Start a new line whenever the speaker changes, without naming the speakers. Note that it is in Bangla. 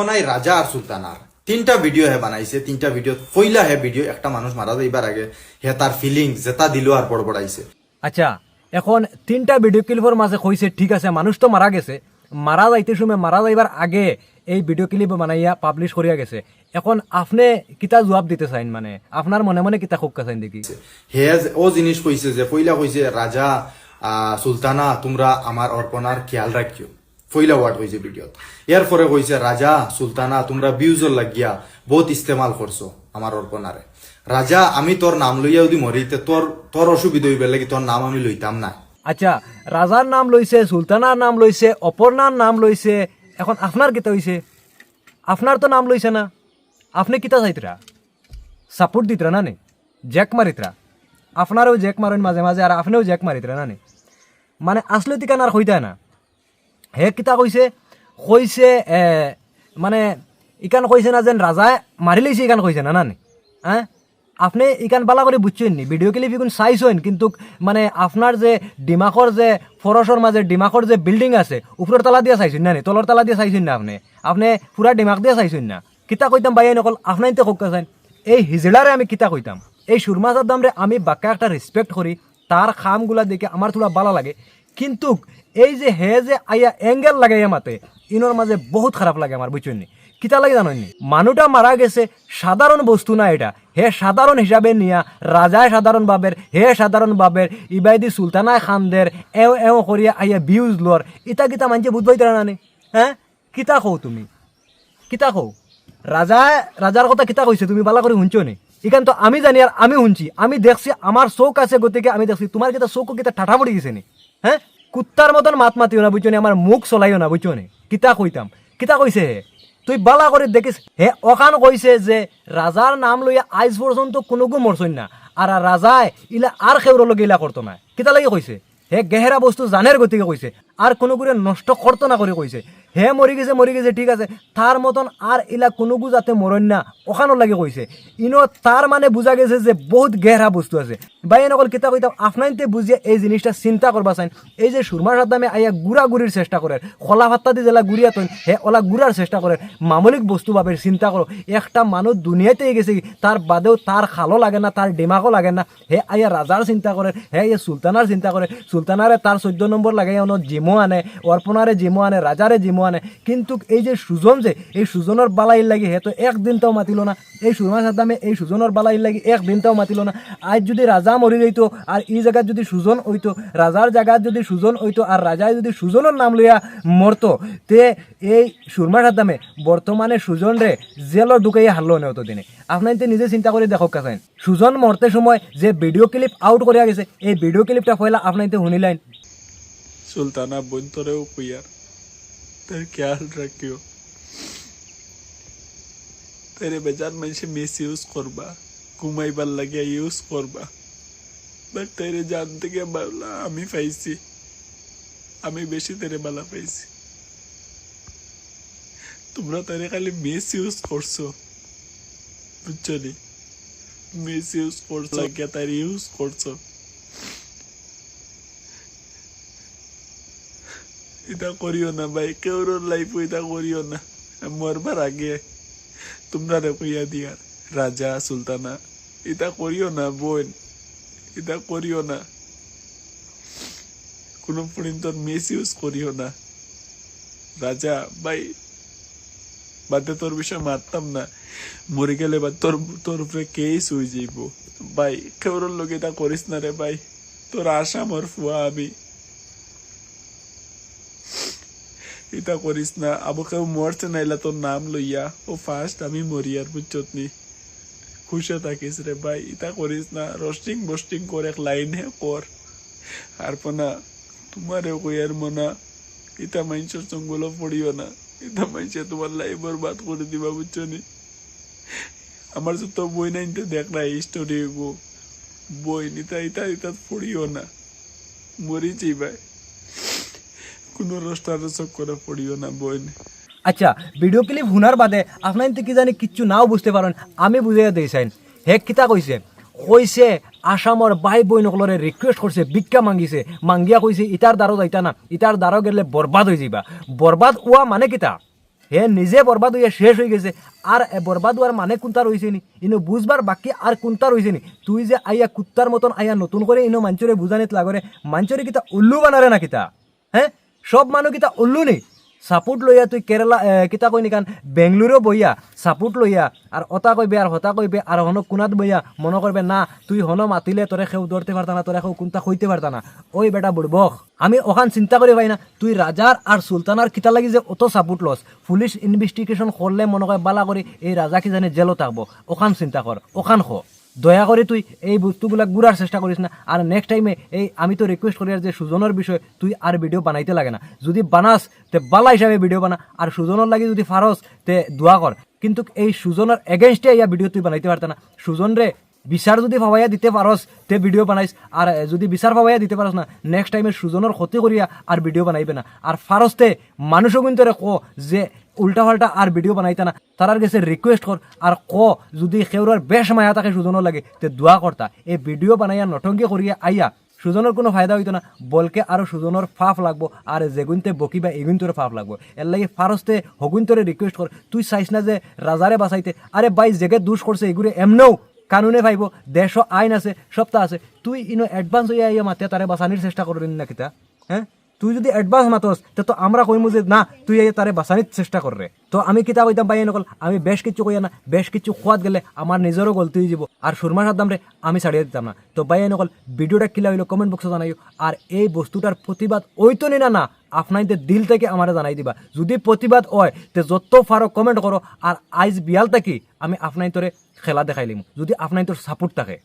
নাই রাজা আর সুলতানার তিনটা ভিডিও হে বানাইছে তিনটা ভিডিও পইলা হে ভিডিও একটা মানুষ মারা যাইবার আগে হে তার ফিলিং যেটা দিল আর বড় বড়াইছে
আচ্ছা এখন তিনটা ভিডিও ক্লিপের মাঝে কইছে ঠিক আছে মানুষ তো মারা গেছে। মারা যাইতে সময় মারা যাইবার আগে এই ভিডিও ক্লিপ বানাইয়া পাবলিশ করিয়া গেছে। এখন আপনি কিতা জবাব দিতে চাইন মানে? আপনার মনে মনে কিতা খুব চাইন দেখি?
হে ও জিনিস কইছে যে পইলা কইছে রাজা সুলতানা তোমরা আমার অর্পণার খেয়াল রাখিও পইলা ওয়ার্ড হয়েছে ভিডিওত। এর পরে কইছে, রাজা, সুলতানা, তোমরা বিউজর লাগিয়া বহুত ইস্তেমাল করছ আমার অর্পণারে। রাজা, আমি তোর নাম লইয়া যদি মরিতে তোর তোর অসুবিধা হইবে লাগি তোর নাম আমি লইতাম না।
আচ্ছা রাজার নাম লইছে, সুলতানার নাম লইছে, অপর্ণার নাম লইছে, এখন আপনার কিতা হইছে? আপনার তো নাম লইছে না। আপনি কিতা চাইতরা? সাপোর্ট দিতরা না নে? জ্যাক মারিতরা আপনারও জ্যাক মারেন মাঝে মাঝে আর আপনিও জ্যাক মারিতরা না নে? মানে আসলে তিকান আর না? হে কিতা কইছে কইছে মানে ইকান কইছে না যেন রাজায় মারি লইছে ইকান কইছে না না, নে। হ্যাঁ আপনি ইকান বালা করে বুঝছেন নি? ভিডিও ক্লিপ ইকুন চাইছেন, কিন্তু মানে আপনার যে ডিমাকর যে ফরসর মাঝে ডিমাকর যে বিল্ডিং আছে উপরের তালা দিয়ে চাইছেন না, নি? তলর তালা দিয়ে চাইছেন না আপনি? আপনি পুরা ডিমাক দিয়ে চাইছেন না? কিতা কইতাম বাইয়াই নকল আপনার তো কোক চাইন এই হিজড়ারে আমি কিতা কইতাম এই সুরমা সাদ্দামরে আমি বাক্কা একটা রেসপেক্ট করি তার খামগুলা দেখে আমার থোড়া ভালো লাগে। কিন্তু এই যে হে যে আইয়া এঙ্গেল লাগাইয়া মাতে, ইনোর মাঝে বহুত খারাপ লাগে আমার, বুঝছেন কিতা লাগে জানেননি মানুষটা মারা গেছে, সাধারণ বস্তু না এটা। হে সাধারণ হিসাবে নিয়া রাজায় সাধারণ বাবের হে সাধারণ বাবের ইবাইদি সুলতানায় খানদের, এও এও করিয়া আইয়া বিউজ লর। ইতা কিতা মানছে বুধবাই তারা নানে? হ্যাঁ কিতা কও তুমি? কিতা কও? রাজা রাজার কথা কিতা কইছে তুমি বালা করে শুনছো নি? ইখান তো আমি জানি আর আমি শুনছি। আমি দেখছি আমার চোখ আছে, গতিকে আমি দেখছি। তোমার কিতা চোখ কিতা ঠাঠা পড়ে গেছে নি? হ্যাঁ কুত্তার মতন মাত মাতিও না বুঝছ আমার মুখ চলাইও না বুঝছ কিতা কইতাম? কিতা কইছে তুই বালা করে দেখিস হে, অকান কইছে যে রাজার নাম লইয়া আইজ পর্যন্ত কোনো গু মরছই না। আর রাজায় ইলা আর খেউর লগে ইলা করতো না। কিতা লাগে কইছে হে গেহেরা বস্তু জানের গতিকে কইছে আর কোনো করে নষ্ট করতো না করে কইছে হে মরি গেছে মরি গেছে, ঠিক আছে। তার মতন আর ইলা কোনো যাতে মরণ না ওখানো লাগে কইছে ইনো তার মানে বুঝা গেছে যে বহুত গেহরা বস্তু আছে। বাই নকল কিতা কইতাম আপনাইতে বুঝিয়ে এই জিনিসটা চিন্তা করবা চাইন। এই যে সুরমা সাদ্দামে আইয়া গুড়া গুড়ির চেষ্টা করে খোলা ভাত্তা দিয়ে জেলা গুড়িয়া তৈন হে ওলা গুড়ার চেষ্টা করে মামলিক বস্তু ভাবে চিন্তা করো একটা মানুষ দুনিয়াতে গেছে তার বাদেও তার খালো লাগে না তার ডিমাকও লাগে না। হে আইয়া রাজার চিন্তা করে হে ইয়ে সুলতানার চিন্তা করে সুলতানারে তার চোদ্দ নম্বর লাগে জিমো আনে অর্পণারে জিমো আনে রাজারে জিমো মানে। কিন্তু এই যে সুজন যে, এই সুজনের বালাইর লাগি হে তো একদিনটাও মাতিল না। এই সুরমা সাদ্দামে এই সুজনের বালাইর লাগি একদিনটাও মাতিল না। আজ যদি রাজা মরি যাইতো আর এই জায়গাত যদি সুজন হইতো রাজার জায়গাত যদি সুজন হইতো আর রাজায় যদি সুজনের নাম লইয়া মরতো তে এই সুরমা সাদ্দামে বর্তমানে সুজন রে জেলও ঢুকাইয়া হারলো না দিনে। আপনার নিজে চিন্তা করে দেখক কাছেন সুজন মরতে সময় যে ভিডিও ক্লিপ আউট করিয়া গেছে এই ভিডিও ক্লিপটা ফয়লা আপনার শুনিলেন
সুলতানা বন্তরেও কুইয়ার रहे हो यार तेरे ख्याल रखियो तेरे बेजार मन से मिस यूज करबा ঘুমাইবার লাগিয়া ইউজ করবা বাট তেরে জান থেকে বাবলা আমি পাইছি আমি বেশি তেরে বালা পাইছি তোমরা তেরে খালি মিস ইউজ করছো বুঝছো নি মিস ইউজ করছো লাগিয়া তার ইউজ করছো এটা করিও না, ভাই। কেউর লাইফ এটা করিও না। মরবার আগে তোমরা রে কইয়া দিয়া, রাজা, সুলতানা এটা করিও না, বোন এটা করিও না। কোনো পর্যন্ত মিস ইউজ করিও না। রাজা, ভাই, বাদে তোর বিষয় মারতাম না। মরে গেলে বা তোর তোর উপরে কেস হয়ে যাইব। ভাই কেউর লোক এটা করিস না রে ভাই। তোর আশা মোর ফুয়া আমি। এটা করিস না আবু কেউ মরছে নাইলা তোর নাম লইয়া ও ফার্স্ট আমি মরি আর বুঝছত নি খুশে থাকিস রে ভাই এটা করিস না রোস্টিং বোস্টিং কর এক লাইন হে কর আর পনা তোমারেও কইয়ার মনা এটা মানুষের সঙ্গুলো পড়িও না এটা মানুষে তোমার লাইফ বরবাদ করে দিবা বুঝছ নি আমার যত বই নাইতে দেখ না স্টোরি গো বই নিতা ইতা ইতা পড়িও না মরিছি ভাই কোনো রোস্টার সব করে পড়িও না বই
আচ্ছা ভিডিও ক্লিপ শুনার বাদে আপনার কি জানি কিচ্ছু নাও বুঝতে পারেন আমি বুঝাইয়া দিয়েছেন হে, কিতা কইছে কইছে আসামর বাই বই নকলরে রিকুয়েস্ট করছে ভিক্ষা মাঙ্গিছে মাঙ্গিয়া কইছে ইটার দ্বারও যাইতা না ইটার দ্বারও গেলে বরবাদ হয়ে যাইবা। বরবাদ ওয়া মানে কিতা? হে, নিজে বরবাদ হইয়া শেষ হয়ে গেছে। আর বরবাদ হওয়ার মানে কোনটা রয়েছে নি? ইনো বুঝবার বাকি আর কোনটা রয়েছে নি? তুই যে আইয়া কুত্তার মতন আইয়া নতুন করে ইনো মাঞ্চরে বুঝানিত লাগরে মাঞ্চরে কিতা উল্লু বানারে না কিতা? হ্যাঁ সব মানুহ কিতা উল্লু নি সাপোর্ট লইয়া তুই কেরালা কিতা কই নিকান বেঙ্গলুরু বইয়া সাপোর্ট লইয়া আর অতা কইবে আর হতা কইবে আর হন কোনাত বইয়া মনে করবে না, তুই হন মাতিলে তোরে সেও ধরতে পারতা না তোরে সেও কোনটা কইতে পারতা না। ওই বেটা বুড়বক আমি ওখান চিন্তা করি পাই না, তুই রাজার আর সুলতানার কিতা লাগি যে অত সাপোর্ট লস পুলিশ ইনভেস্টিগেশন করলে মনে করে বালা করে এই রাজা কি জানে জেলও থাকব ওখান চিন্তা কর ওখান খ। দয়া করে তুই এই বস্তুগুলা গুড়ার চেষ্টা করিস না। আর নেক্সট টাইমে এই আমি তো রিকোয়েস্ট করি আর যে সুজনের বিষয়ে তুই আর ভিডিও বানাইতে লাগে না। যদি বানাস তে বালা হিসাবে ভিডিও বানা। আর সুজনের লাগে যদি ফারস তে দোয়া কর কিন্তু এই সুজনের এগেনস্টে ইয়া ভিডিও তুই বানাইতে পারত না। সুজন রে বিচার যদি ভাবাইয়া দিতে পারস তে ভিডিও বানাইস আর যদি বিচার ভাবাইয়া দিতে পারস না নেক্সট টাইমে সুজনের ক্ষতি করিয়া আর ভিডিও বানাইবে না। আর ফারস্তে মানুষও কিন্তু কো যে উল্টা পাল্টা আর ভিডিও বানাইতা না তারার কাছে রিকোয়েস্ট কর আর ক যদি সেউরার বেশ মায়া তাকে সুজনের লাগে, তে দোয়া করতা এই ভিডিও বানাইয়া নটঙ্কি করিয়া আইয়া সুজনের কোনো ফায়দা হইতো না, বলকে আরও সুজনের ফাফ লাগবো আর যেগুনতে বকি বা এগুনতরে ফাফ লাগবো। এর লাগে ফারস্তে হগুনতরে রিকোয়েস্ট কর তুই চাইস না যে রাজারে বাঁচাইতে? আরে বাই, জেগে দুষ করছে এগুলো এমনেও কানুনে ভাইব দেশ আইন আছে, সপ্তাহ আছে। তুই ইনো অ্যাডভান্স হইয়া ইয়া মাতে তারে বাঁচানির চেষ্টা করবেন না কিতা? হ্যাঁ তুই যদি অ্যাডভান্স মাতস, তে তো আমরা কইমু যে, না, তুই এই তারে বাঁচানির চেষ্টা কররে। তো আমি কিতা কইতাম পাই নকল আমি বেশ কিছু কইয়া না, বেশ কিছু খোয়াত গেলে আমার নিজেরও গলতি যাব, আর সুরমা সাদ্দাম রে আমি ছাড়িয়ে দিতাম না। তো বাই নকল ভিডিওটা কিলা হইল কমেন্ট বক্সে জানাইও, আর এই বস্তুটার প্রতিবাদ ওইতো নি না না, আপনাইতে দিল থেকে আমারে জানাই দিবা। যদি প্রতিবাদ হয়, তে যত ফারো কমেন্ট করো, আর আইজ বিয়াল থাকি, আমি আপনাই তোরে খেলা দেখাইলিম যদি আপনাই তোর সাপোর্ট থাকে।